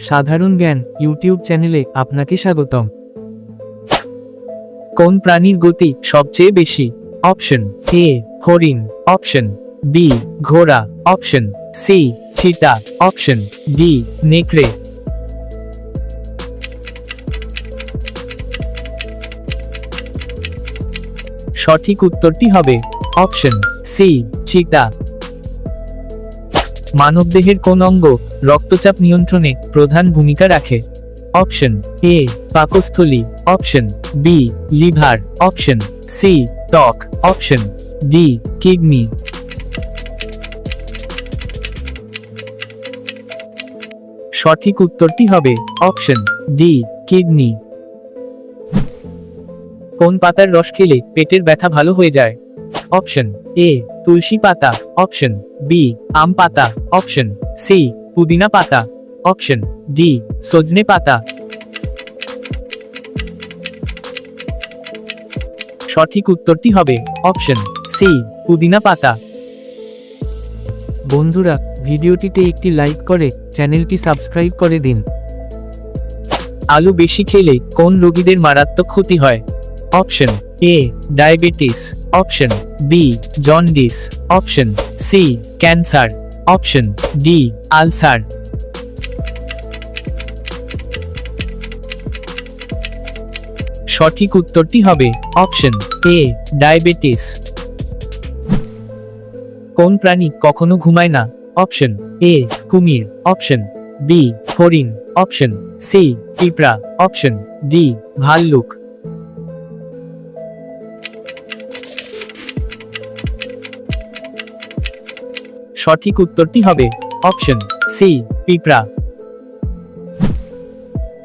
সাধারণ জ্ঞান ইউটিউব চ্যানেলে আপনাকে স্বাগতম। কোন প্রাণীর গতি সবচেয়ে বেশি? অপশন এ, হরিণ। অপশন বি, ঘোড়া। অপশন সি, চিতা। অপশন ডি, নেকড়ে। সঠিক উত্তরটি হবে অপশন সি, চিতা। মানবদেহের কোন অঙ্গ রক্তচাপ নিয়ন্ত্রণে প্রধান ভূমিকা রাখে? অপশন এ, পাকস্থলী। Option B, liver. Option C, ত্বক। Option D, kidney. সঠিক উত্তরটি হবে অপশন ডি, কিডনি। কোন পাতার রস খেলে পেটের ব্যথা ভালো হয়ে যায়? অপশন এ তুলসী পাতা। অপশন বি আম পাতা। অপশন সি পুদিনা পাতা। অপশন ডি সজনে পাতা। সঠিক উত্তরটি হবে অপশন সি পুদিনা পাতা। বন্ধুরা, ভিডিওটিতে একটি লাইক করে চ্যানেলটি সাবস্ক্রাইব করে দিন। আলু বেশি খেলে কোন রোগীদের মারাত্মক ক্ষতি হয়? Option A, diabetes, option, B, jaundice, option, C, cancer, option, D, ulcer. সঠিক উত্তরটি হবে অপশন এ, ডায়াবেটিস। কোন প্রাণী কখনো ঘুমায় না? অপশন এ, কুমির। অপশন বি, হরিণ। অপশন সি, পিঁপড়া। অপশন ডি, ভাল্লুক। সঠিক উত্তরটি হবে অপশন সি, পিঁপড়া।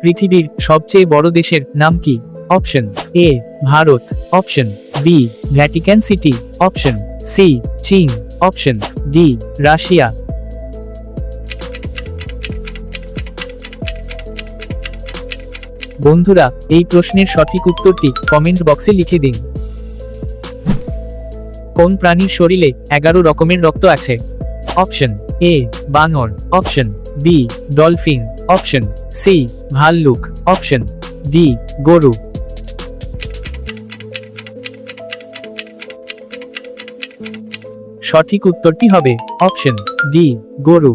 পৃথিবীর সবচেয়ে বড় দেশের নাম কি? Option A, Bharat. Option B Vatican city. Option C, চীন। Option D, Russia. বন্ধুরা, এই প্রশ্নের সঠিক উত্তরটি কমেন্ট বক্সে লিখে দিন। কোন প্রাণীর শরীরে এগারো রকমের রক্ত আছে? অপশন এ, বানর, option B, dolphin, option C, ভাল্লুক, অপশন ডি, গরু। সঠিক উত্তরটি হবে অপশন ডি, গরু।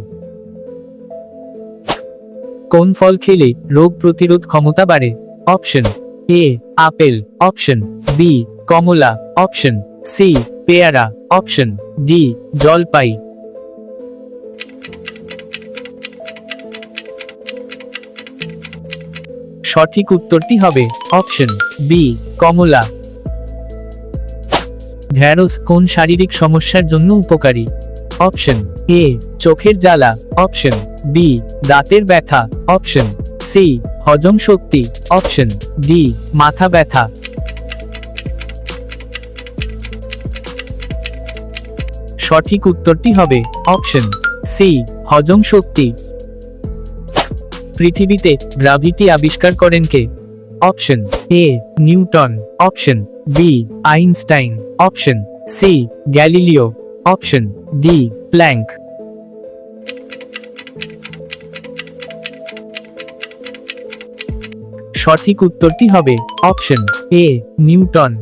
কোন ফল খেলে রোগ প্রতিরোধ ক্ষমতা বাড়ে? Option A, apple, option B, Kamala, option C, পেয়ারা, অপশন ডি, জলপাই। সঠিক উত্তরটি হবে অপশন বি, কমলা। ঢ্যাঁড়স কোন শারীরিক সমস্যার জন্য উপকারী? অপশন এ, চোখের জ্বালা। অপশন বি দাঁতের ব্যথা। অপশন সি হজম শক্তি। অপশন ডি মাথা ব্যথা। সঠিক উত্তরটি হবে অপশন সি হজম শক্তি। পৃথিবীতে গ্রাভিটি আবিষ্কার করেন কে? Option A Newton option B Einstein option C Galileo option D Planck সঠিক উত্তরটি হবে অপশন এ নিউটন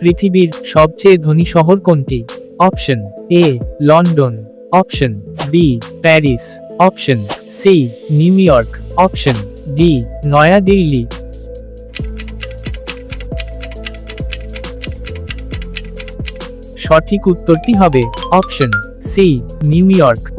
পৃথিবীর সবচেয়ে ধনী শহর কোনটি? Option A London option B Paris option C New York. Option D New Delhi সঠিক উত্তরটি হবে অপশন সি নিউ ইয়র্ক।